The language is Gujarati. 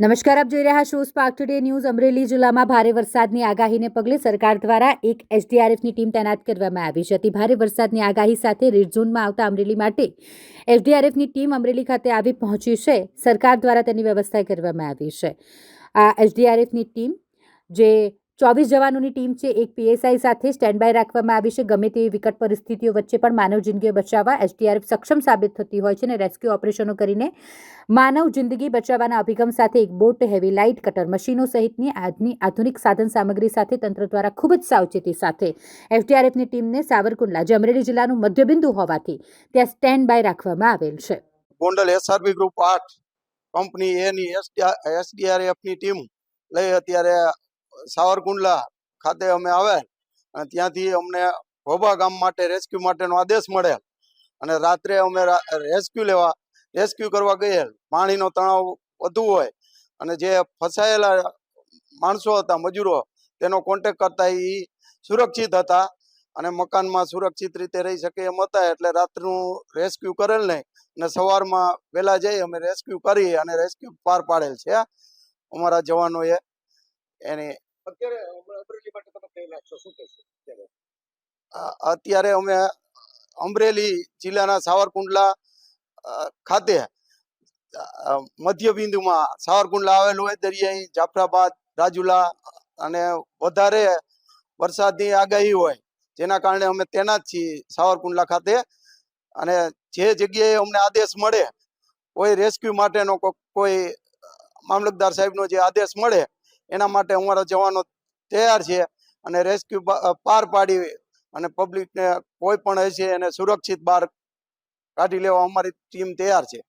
નમસ્કાર, આપ જોઈ રહ્યા છો સ્પાર્ક ટુડે ન્યૂઝ અમરેલી જિલ્લામાં ભારે વરસાદની આગાહીને પગલે સરકાર દ્વારા એક એસડીઆરએફની ટીમ તૈનાત કરવામાં આવી છે. હતી ભારે વરસાદની આગાહી સાથે રેડ ઝોનમાં આવતા અમરેલી માટે એસડીઆરએફની ટીમ અમરેલી ખાતે આવી પહોંચી છે. સરકાર દ્વારા તેની વ્યવસ્થા કરવામાં આવી છે. આ એસડીઆરએફની ટીમ જે ચોવીસ જવાનોની ટીમ છે. એક પીએસઆઈ સાથે સ્ટેન્ડ બાય રાખવામાં આવી છે. ગમે તેવી વિકટ પરિસ્થિતિઓ વચ્ચે પણ માનવ જિંદગી બચાવવા એસડીઆરએફ સક્ષમ સાબિત થતી હોય છે અને રેસ્ક્યુ ઓપરેશનો કરીને માનવ જિંદગી બચાવવાના અભિગમ સાથે એક બોટ, હેવી લાઇટ કટર મશીનો સહિતની આજની આધુનિક સાધન સામગ્રી સાથે તંત્ર દ્વારા ખૂબ જ સાવચેતી સાથે એફડીઆરએફની ટીમને સાવરકુંડલા જમરેલી જિલ્લાનું મધ્યબિંદુ હોવાથી ત્યાં સ્ટેન્ડ બાય રાખવામાં આવેલ છે. ગોંડલ એસઆરબી ગ્રુપ આઠ કંપની એની એસડીઆરએફની ટીમ લઈ અત્યારે સાવરકુંડલા ખાતે અમે આવ્યા અને ત્યાંથી અમને ભોબા ગામ માટે રેસ્ક્યુ માટેનો આદેશ મળેલ. અને રાત્રે અમે રેસ્ક્યુ લેવા રેસ્ક્યુ કરવા ગયેલ. પાણીનો તણાવ વધુ હોય અને જે ફસાયેલા માણસો હતા, મજૂરો, તેનો કોન્ટેક કરતા એ સુરક્ષિત હતા અને મકાનમાં સુરક્ષિત રીતે રહી શકે એમ હતા એટલે રાતનું રેસ્ક્યુ કરેલ નહીં અને સવારમાં વહેલા જઈ અમે રેસ્ક્યુ કરી અને રેસ્ક્યુ પાર પાડેલ છે. અમારા જવાનોએ એની અત્યારે અમે અમરેલી જિલ્લાના સાવરકુંડલા ખાતે મધ્યબિંદુમાં સાવરકુંડલા આવેલું હોય, દરિયાઈ, જાફરાબાદ, રાજુલા અને વધારે વરસાદની આગાહી હોય, જેના કારણે અમે તેના જ છીએ સાવરકુંડલા ખાતે. અને જે જગ્યાએ અમને આદેશ મળે, કોઈ રેસ્ક્યુ માટેનો કોઈ મામલતદાર સાહેબનો જે આદેશ મળે એના માટે અમારા જવાનો તૈયાર છે અને રેસ્ક્યુ પાર પાડી અને પબ્લિકને કોઈ પણ હશે એને સુરક્ષિત બહાર કાઢી લેવા અમારી ટીમ તૈયાર છે.